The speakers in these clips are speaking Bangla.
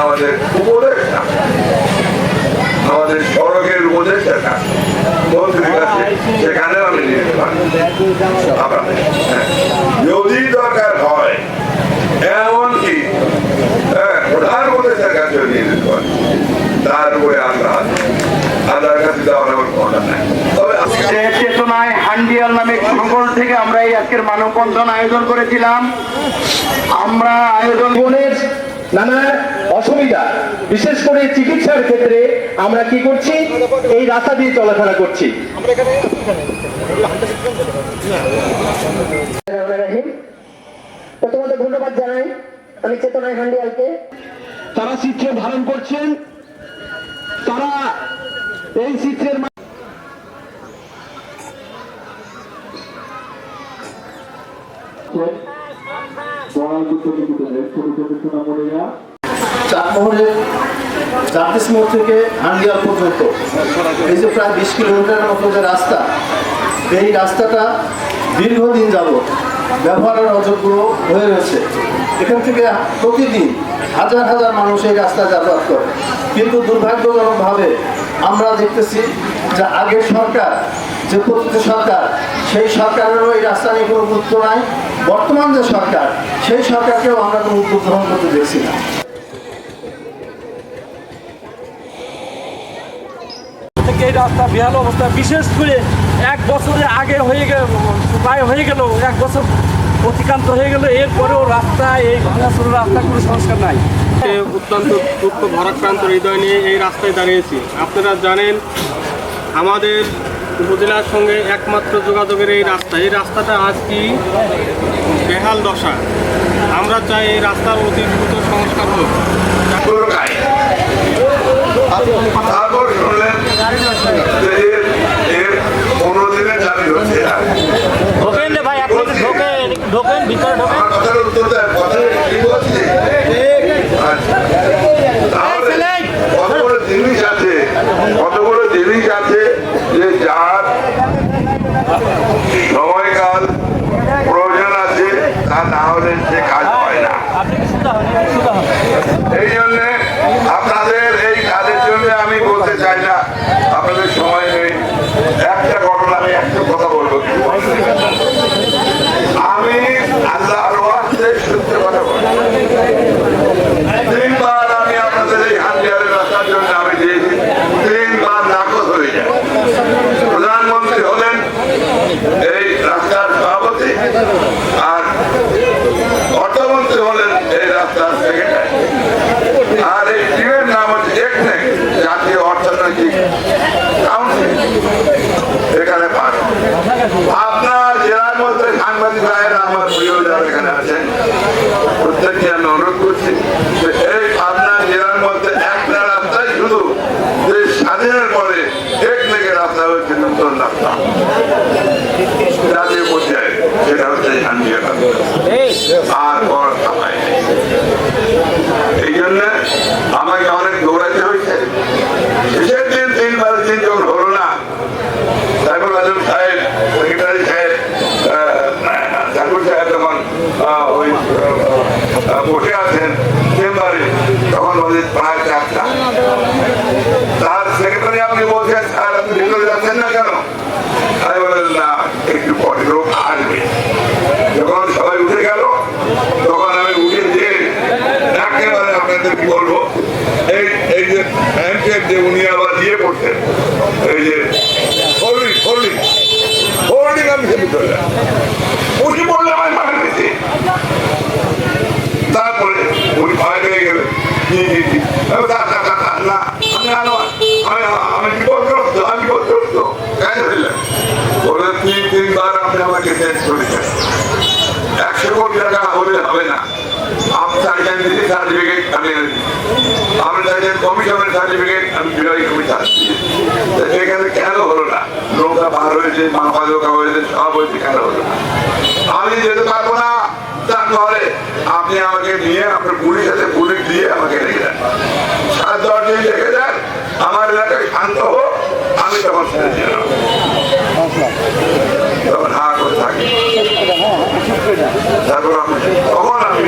আমাদের উপদেষ্টা। আমাদের সড়কের উপদেষ্টা। মন্ত্রীর কাছে আমি হ্যাঁ। যদি দরকার হয় এমনকি হ্যাঁ, প্রধান কাছেও নিয়ে যেতে পারি। আমরা আল্লাহর কাছে যাওয়ার আমার নাই। আমরা এই আজকের আয়োজন করেছিলাম। আমরা আয়োজন নানা অসুবিধা। বিশেষ করে চিকিৎসার ক্ষেত্রে আমরা কি করছি? এই রাস্তা দিয়ে চলাফেরা করছি। প্রথমত ধন্যবাদ জানাই আমি চেতনায় হান্ডিয়ালকে। তারা চিত্র ধারণ করছেন। তারা এই চিত্রের চাটমোহরের চারটিস মোড় থেকে হান্ডিয়াল পর্যন্ত, এই যে প্রায় বিশ কিলোমিটারের মতো যে রাস্তা, এই রাস্তাটা দীর্ঘদিন যাবৎ ব্যবহারের অযোগ্য হয়ে রয়েছে। এখান থেকে প্রতিদিন হাজার হাজার মানুষ এই রাস্তায় যাতায়াত করে। কিন্তু দুর্ভাগ্যজনকভাবে আমরা দেখতেছি যে আগের সরকার, যে প্রকৃত সরকার, সেই সরকারেরও এই রাস্তা নিয়ে কোনো গুরুত্ব নাই। বর্তমান যে সরকার সেই সরকারকেও আমরা কোনো উদ্যোগ গ্রহণ করতে দেখছি না। এই রাস্তা বেহাল অবস্থা বিশেষ করে এক বছরের আগে হয়ে গেল প্রায় হয়ে গেল এক বছর অতিক্রান্ত হয়ে গেল এরপরেও রাস্তা এই ভাঙাচুর রাস্তা কোনো সংস্কার নাই। অত্যন্ত দুঃখ ভরাক্রান্ত হৃদয় নিয়ে এই রাস্তায় দাঁড়িয়েছি। আপনারা জানেন আমাদের উপজেলার সঙ্গে একমাত্র যোগাযোগের এই রাস্তা। এই রাস্তাটা আজ কি বেহাল দশা? আমরা চাই এই রাস্তার অতি দ্রুত সংস্কার হোক। ঢোকেন ভাই আপনি ঢোকেন ঢোকেন ভিতরে ঢোকেন আমার কথার উত্তর দেয় কথা ঠিক বলছি আচ্ছা। তাহলে কতগুলো জিনিস আছে কতগুলো জিনিস আছে যে যার সময়কাল প্রয়োজন আছে তা না হলে সে কাজ হয় না আপনি কি সুদা হন আপনি সুদা হন এই জন্য আপনাদের এই কাজের জন্য আমি বলতে চাই না আপনাদের সময় নেই একটা ঘটনা আমি একটা কথা বলব আমি আল্লাহর ওয়াস্তে সত্য কথা বলি তিনবার আমি আপনাদের এই হান্ডিয়ারের রাস্তার জন্য আমি দিয়েছি তিনবার নাকচ হয়ে যায় প্রধানমন্ত্রী হলেন এই রাস্তার সভাপতি আর অর্থমন্ত্রী হলেন এই রাস্তার আর এই টিমের নাম হচ্ছে একনেক জাতীয় অর্থনৈতিক কাউন্সিল এখানে পান। আপনার জেলার মধ্যে সাংবাদিক ভাইয়েরা আমার প্রিয় যারা এখানে আছেন, প্রত্যেককে আমি অনুরোধ করছি যে এই আপনার জেলার মধ্যে একটা রাস্তাই শুধু যে স্বাধীনের পরে একনেকের রাস্তা হচ্ছে নতুন রাস্তা জাতীয় পর্যায়ে সেটা হচ্ছে শান্তি আর বড় সাফাই নেই। এই জন্য আমাকে অনেক দৌড়াতে হয়েছে শেষের দিন তিনবার দিন যখন হলো না সাইফুল আজম সাহেব সেক্রেটারি সাহেব ঠাকুর সাহেব যখন আহ, ওই আহ, বসে আছেন চেম্বারে তখন বলে প্রায় চারটা তার সেক্রেটারি আপনি বলছেন স্যার আপনি ভিতরে যাচ্ছেন না কেন আমি বললেন না একটু পরে লোক আসবে যখন সবাই উঠে গেল তখন আমি উঠে যে একেবারে আপনাদের কি বলব, এই এই যে হ্যান্ডশেক যে উনি আবার দিয়ে পড়ছেন এই যে হোল্ডিং হোল্ডিং হোল্ডিং আমি সে ভিতরে উঠে পড়লে আমার মারা গেছে তারপরে উনি ভয় পেয়ে গেলেন। আপনি আমাকে একশো কোটি টাকা হলে হবে না আপনি চাইছেন দিদি সার্টিফিকেট আমি এনে দিই। আপনি চাইছেন কমিশনের সার্টিফিকেট আমি বিরোধী কমিশন এখানে কেন হলো না? নৌকা পার হয়েছে দোকা হয়েছে, সব হয়েছে, কেন হলো না? আমি যেতে পারব না, তার ঘরে। আপনি আমাকে নিয়ে, আপনার পুলিশ আছে পুলিশ দিয়ে আমাকে রেখে দেন সাত দশ দিন রেখে দেন আমার এলাকায় শান্ত হোক আমি তখন ছেড়ে দেবো। তখন হা করে থাকি। তারপর আমি তখন আমি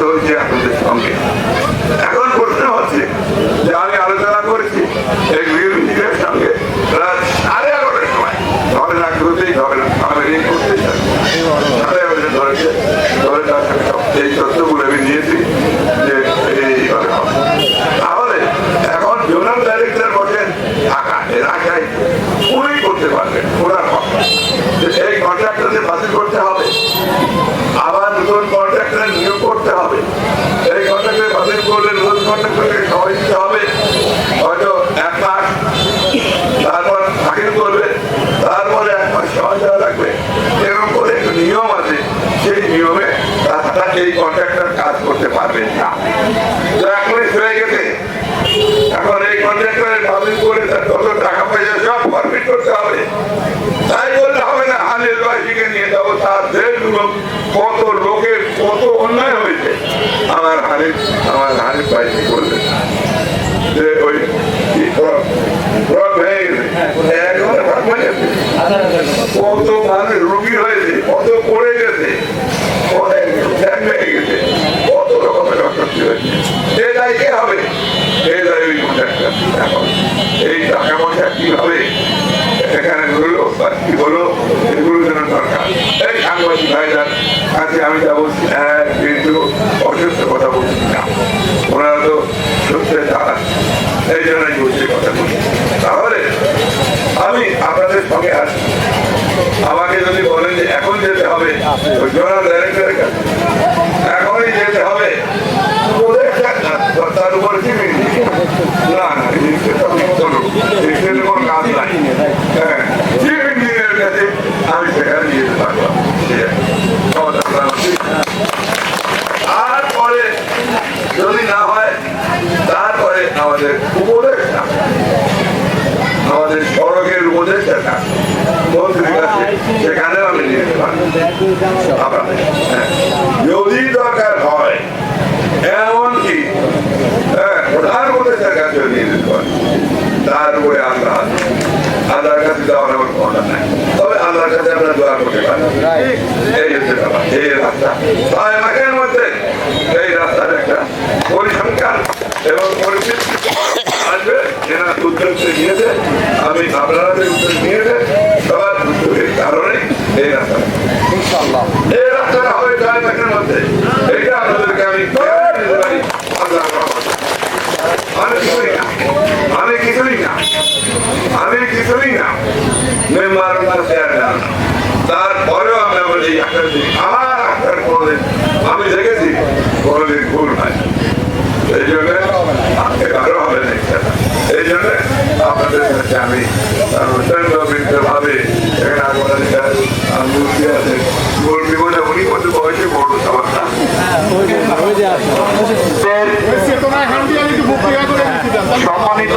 Oh, yeah. তারা এই কন্ট্রাক্টর কাজ করতে পারবেন না। তো এখন হয়ে গেছে, এখন এই কন্ট্রাক্টরের বাতিল করে তার কত টাকা পয়সা সব ফরমেট করতে হবে। তাই বললে হবে না, হালের বাসীকে নিয়ে যাব, তার দেশগুলো কত লোকের কত অন্যায় হয়েছে। আমার হালের আমার হালের বাসী করলে যে ওই কত মানুষ রুগী হয়েছে কত পড়ে গেছে অনেক জ্ঞান হয়ে গেছে কত রকমের অস্বস্তি দায় কে হবে এ দায় ওই এই টাকা পয়সা কীভাবে এখানে হলো বা কি হলো, এগুলো যেন দরকার। এই সাংবাদিক ভাইজার কাছে আমি যা বলছি এক কিন্তু অসুস্থ কথা বলছি না। ওনারা তো সত্যের দ্বারা এই জন্যই বলছি কথা বলছি তাহলে আমি আপনাদের সঙ্গে আছি। আমাকে যদি বলেন যে এখন যেতে হবে, ওই জোনাল ডাইরেক্টরের কাছে। এখনই যেতে হবে। তার উপর সেখানে যদি না হয়, তারপরে আমাদের উপদেষ্টা, আমাদের সড়কের উপদেষ্টা, মন্ত্রীর কাছে আমি নিয়ে যেতে পারব আপনাদের, হ্যাঁ। যদি দরকার হয় এমনকি হ্যাঁ, প্রধান উপদেষ্টার কাছেও নিয়ে যেতে পারব তার উপরে আল্লাহ আছে। আল্লাহর কাছে যাওয়ার আমার ক্ষমতা নাই। তবে আল্লাহর কাছে আমরা দোয়া করতে পারি। এই হচ্ছে ব্যাপার। এই রাস্তা। তাই এলাকার মধ্যে এই রাস্তার একটা পরিসংখ্যান এবং পরিস্থিতি আসবে। এরা উদ্যোগ নিয়েছে আমি আপনারা উদ্যোগ নিয়েছে সবার উদ্যোগের কারণে এই রাস্তা এই রাস্তাটা হবে ছয় মাসের মধ্যে এইটা আপনাদেরকে আমি guarantee দিতে পারি। আল্লাহর রহমতে। আমি কিছুই না আমি কিছুই না আমি কিছুই না মেম্বার না চেয়ারম্যান না তারপরেও আমরা বলি দিন আমার একটা কোনোদিন আমি দেখেছি কোনোদিন ভুল হয় এই জন্য এবারও হবে না। এই জন্য আপনাদের কাছে আমি অত্যন্ত ভাবে এখানে আগমনের মূর্তি আছে। মূর্তি বলে উনি কত বয়সে বড় সবার না সম্মানিত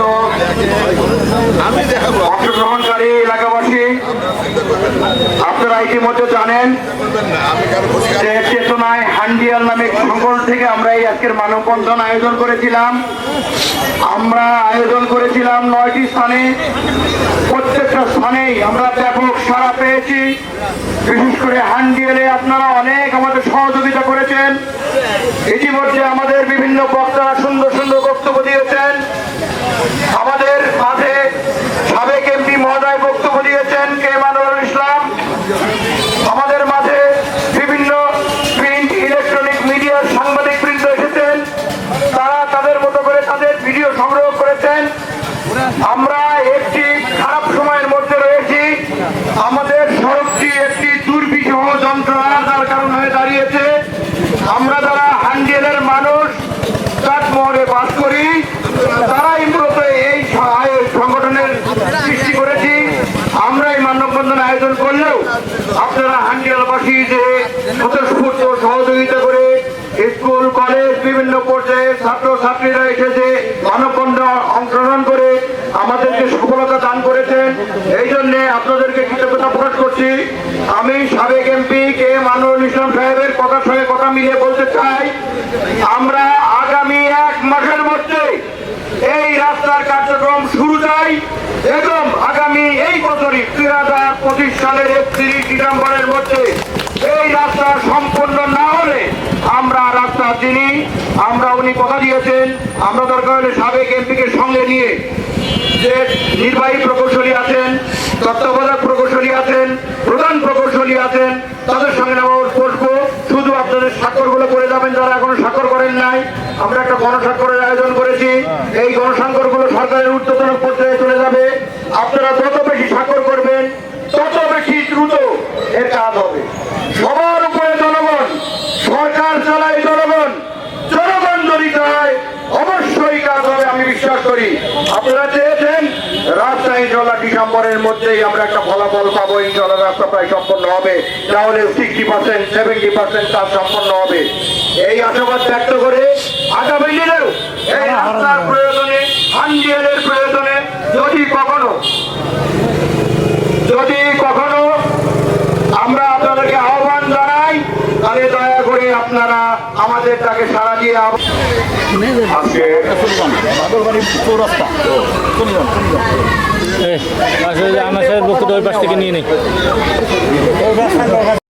অংশগ্রহণকারী এলাকাবাসী আপনারা ইতিমধ্যে জানেন যে চেতনায় হান্ডিয়াল নামে সংগঠন থেকে আমরা এই আজকের মানববন্ধন আয়োজন করেছিলাম। আমরা আয়োজন করেছিলাম নয়টি স্থানে। প্রত্যেকটা স্থানেই আমরা ব্যাপক সাড়া পেয়েছি। বিশেষ করে হান্ডিয়ালে আপনারা অনেক আমাদের সহযোগিতা করেছেন। ইতিমধ্যে আমাদের বিভিন্ন বক্তারা মানববন্ধন আয়োজন করলেও আপনারা হান্ডিয়ালবাসী যে স্বতঃস্ফূর্ত সহযোগিতা করে স্কুল, কলেজ, বিভিন্ন পর্যায়ে ছাত্র ছাত্রীরা এসেছে, মানববন্ধন অংশগ্রহণ করে আমাদেরকে সফলতা দান করেছেন। এই জন্য আপনাদেরকে কৃতজ্ঞতা প্রকাশ করছি। আমি সাবেক এমপি কে মানবুল ইসলাম সাহেবের কথার সঙ্গে কথা মিলিয়ে বলতে চাই, আমরা আগামী এক মাসের মধ্যে এই রাস্তার কার্যক্রম এবং আগামী এই বছরই দুই হাজার পঁচিশ সালের একত্রিশ ডিসেম্বরের মধ্যে এই রাস্তা সম্পূর্ণ না হলে আমরা রাস্তা চিনি, আমরা উনি কথা দিয়েছেন, আমরা দরকার হলে সাবেক এমপিকে সঙ্গে নিয়ে যে নির্বাহী প্রকৌশলী আছেন, তত্ত্বাবধায়ক প্রকৌশলী আছেন, প্রধান প্রকৌশলী আছেন তাদের সঙ্গে আমরা বসবো শুধু আপনাদের স্বাক্ষরগুলো করে যাবেন যারা এখনও স্বাক্ষর করেন নাই আমরা একটা গণস্বাক্ষরের আয়োজন করেছি এই গণস্বাক্ষরগুলো সরকারের ঊর্ধ্বতন পর্যায়ে চলে যাবে আপনারা যত বেশি স্বাক্ষর করবেন তত বেশি দ্রুত এর কাজ হবে। সবার উপরে জনগণ, সরকার চালায় জনগণ। জনগণ জড়িত হয় অবশ্যই কাজ হবে, আমি বিশ্বাস করি। আপনারা চেয়েছেন রাস্তা ইনশাল্লাহ ডিসেম্বরের মধ্যেই আমরা একটা ফলাফল পাবো ইনশাল্লাহ রাস্তা প্রায় সম্পন্ন হবে। তাহলে সিক্সটি পার্সেন্ট সেভেন্টি পার্সেন্ট কাজ সম্পন্ন হবে। এই আশাবাদ ব্যক্ত করে আগামী দিনেও এই রাস্তার প্রয়োজনে, হান্ডিয়ালের প্রয়োজনে যদি কখনো যদি কখনো আমরা আপনাদেরকে আহ্বান জানাই তাহলে দয়া করে আপনারা আমাদের তাকে সারা দিয়ে আহ্বান- আজকে আমার সাথে বক্তব্য ওই পাশ থেকে নিয়ে নেই।